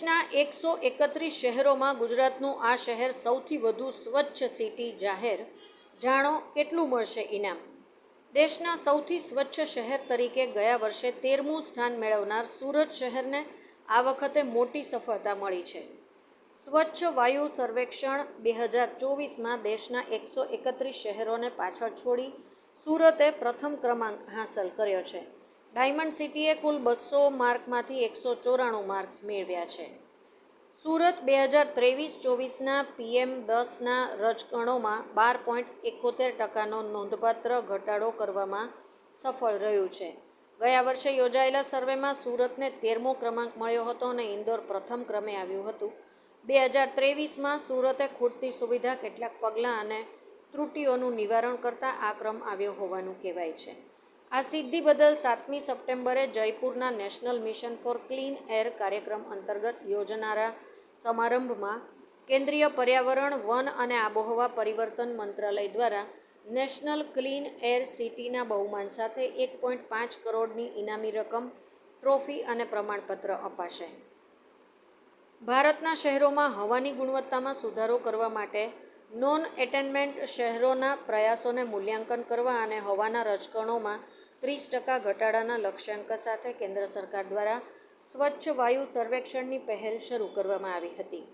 દેશના એકસો એકત્રીસ શહેરોમાં ગુજરાતનું આ શહેર સૌથી વધુ સ્વચ્છ સિટી જાહેર. જાણો કેટલું મળશે ઇનામ? દેશના સૌથી સ્વચ્છ શહેર તરીકે ગયા વર્ષે તેરમું સ્થાન મેળવનાર સુરત શહેરને આ વખતે મોટી સફળતા મળી છે. સ્વચ્છ વાયુ સર્વેક્ષણ બે હજાર ચોવીસમાં દેશના એકસો એકત્રીસ શહેરોને પાછળ છોડી સુરતે પ્રથમ ક્રમાંક હાંસલ કર્યો છે. ડાયમંડ સિટીએ કુલ બસો માર્કમાંથી એકસો ચોરાણું માર્ક્સ મેળવ્યા છે. સુરત બે હજાર ત્રેવીસ ચોવીસના પીએમ દસના રજકણોમાં બાર પોઈન્ટ એકોતેર ટકાનો નોંધપાત્ર ઘટાડો કરવામાં સફળ રહ્યું છે. ગયા વર્ષે યોજાયેલા સર્વેમાં સુરતને તેરમો ક્રમાંક મળ્યો હતો અને ઇન્દોર પ્રથમ ક્રમે આવ્યું હતું. બે હજાર ત્રેવીસમાં સુરતે ખૂટતી સુવિધા કેટલાક પગલાં અને ત્રુટીઓનું નિવારણ કરતાં આ ક્રમ આવ્યો હોવાનું કહેવાય છે. આ સિદ્ધિ બદલ સાતમી સપ્ટેમ્બરે જયપુરના national mission for clean air કાર્યક્રમ અંતર્ગત યોજનારા સમારંભમાં કેન્દ્રીય પર્યાવરણ, વન અને આબોહવા પરિવર્તન મંત્રાલય દ્વારા નેશનલ ક્લીન એર સિટીના બહુમાન સાથે એક પોઈન્ટ પાંચ કરોડની ઇનામી રકમ, ટ્રોફી અને પ્રમાણપત્ર અપાશે. ભારતના શહેરોમાં હવાની ગુણવત્તામાં સુધારો કરવા માટે નોન એટેનમેન્ટ શહેરોના પ્રયાસોને મૂલ્યાંકન કરવા અને હવાના રજકણોમાં ત્રીસ ટકા ઘટાડાના લક્ષ્યાંક સાથે કેન્દ્ર સરકાર દ્વારા સ્વચ્છ વાયુ સર્વેક્ષણની પહેલ શરૂ કરવામાં આવી હતી.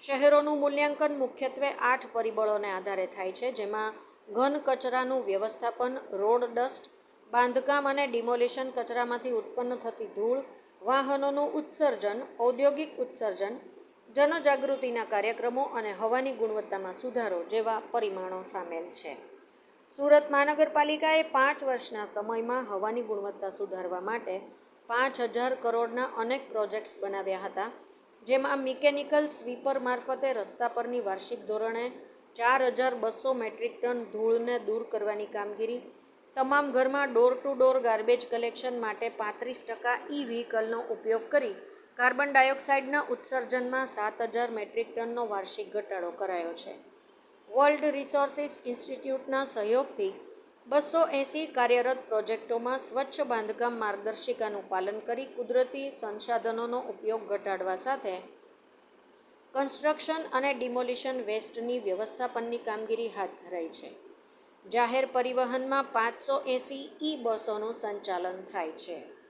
શહેરોનું મૂલ્યાંકન મુખ્યત્વે આઠ પરિબળોને આધારે થાય છે, જેમાં ઘન કચરાનું વ્યવસ્થાપન, રોડ ડસ્ટ, બાંધકામ અને ડિમોલિશન કચરામાંથી ઉત્પન્ન થતી ધૂળ, વાહનોનું ઉત્સર્જન, ઔદ્યોગિક ઉત્સર્જન, જનજાગૃતિના કાર્યક્રમો અને હવાની ગુણવત્તામાં સુધારો જેવા પરિમાણો સામેલ છે. સુરત મહાનગરપાલિકાએ પાંચ વર્ષના સમયમાં હવાની ગુણવત્તા સુધારવા માટે પાંચ હજાર કરોડના અનેક પ્રોજેક્ટ્સ બનાવ્યા હતા, જેમાં મિકેનિકલ સ્વીપર મારફતે રસ્તા પરની વાર્ષિક ધોરણે ચાર હજાર બસો મેટ્રિક ટન ધૂળને દૂર કરવાની કામગીરી, તમામ ઘરમાં door to door garbage collection માટે પાંત્રીસ ટકા ઈ વ્હીકલનો ઉપયોગ કરી કાર્બન ડાયોક્સાઇડના ઉત્સર્જનમાં સાત હજાર મેટ્રિક ટનનો વાર્ષિક ઘટાડો કરાયો છે. વર્લ્ડ રિસોર્સિસ ઇન્સ્ટિટ્યૂટના સહયોગથી બસો એંસી કાર્યરત પ્રોજેક્ટોમાં સ્વચ્છ બાંધકામ માર્ગદર્શિકાનું પાલન કરી કુદરતી સંસાધનોનો ઉપયોગ ઘટાડવા સાથે કન્સ્ટ્રક્શન અને ડિમોલિશન વેસ્ટની વ્યવસ્થાપનની કામગીરી હાથ ધરાઈ છે. જાહેર પરિવહનમાં પાંચસો એંસી ઈ બસોનું સંચાલન થાય છે.